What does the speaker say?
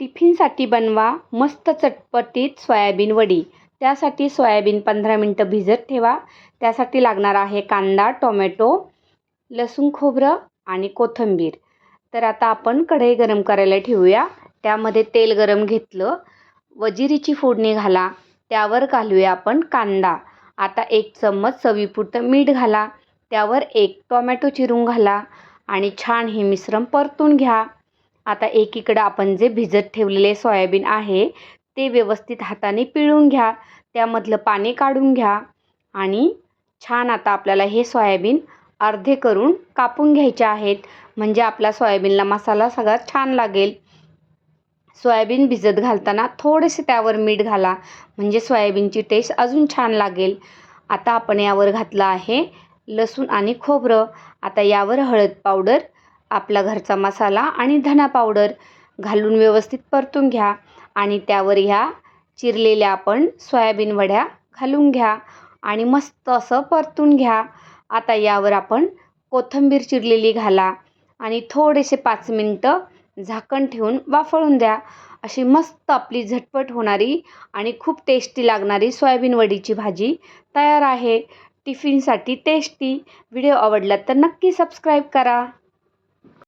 टिफिनसाठी बनवा मस्त चटपटीत सोयाबीन वडी. त्यासाठी सोयाबीन पंधरा मिनटं भिजत ठेवा. त्यासाठी लागणार आहे कांदा टोमॅटो लसूण खोबरं आणि कोथिंबीर. तर आता आपण कढई गरम करायला ठेवूया. त्यामध्ये तेल गरम घेतलं. वजिरीची फोडणी घाला. त्यावर घालूया आपण कांदा. आता एक चम्मच चवीपुरतं मीठ घाला. त्यावर एक टोमॅटो चिरून घाला आणि छान हे मिश्रण परतून घ्या. आता एकीकडं आपण जे भिजत ठेवलेले सोयाबीन आहे ते व्यवस्थित हाताने पिळून घ्या. त्यामधलं पाणी काढून घ्या. आणि छान आता आपल्याला हे सोयाबीन अर्धे करून कापून घ्यायचे आहेत. म्हणजे आपला सोयाबीनला मसाला सगळा छान लागेल. सोयाबीन भिजत घालताना थोडेसे त्यावर मीठ घाला. म्हणजे सोयाबीनची टेस्ट अजून छान लागेल. आता आपण यावर घातलं आहे लसूण आणि खोबरं. आता यावर हळद पावडर आपला घरचा मसाला आणि धना पावडर घालून व्यवस्थित परतून घ्या आणि त्यावर ह्या चिरलेल्या आपण सोयाबीन वड्या घालून घ्या आणि मस्त असं परतून घ्या. आता यावर आपण कोथिंबीर चिरलेली घाला आणि थोडेसे पाच मिनटं झाकण ठेवून वाफळून द्या. अशी मस्त आपली झटपट होणारी आणि खूप टेस्टी लागणारी सोयाबीन वडीची भाजी तयार आहे. टिफिनसाठी टेस्टी व्हिडिओ आवडला तर नक्की सबस्क्राईब करा.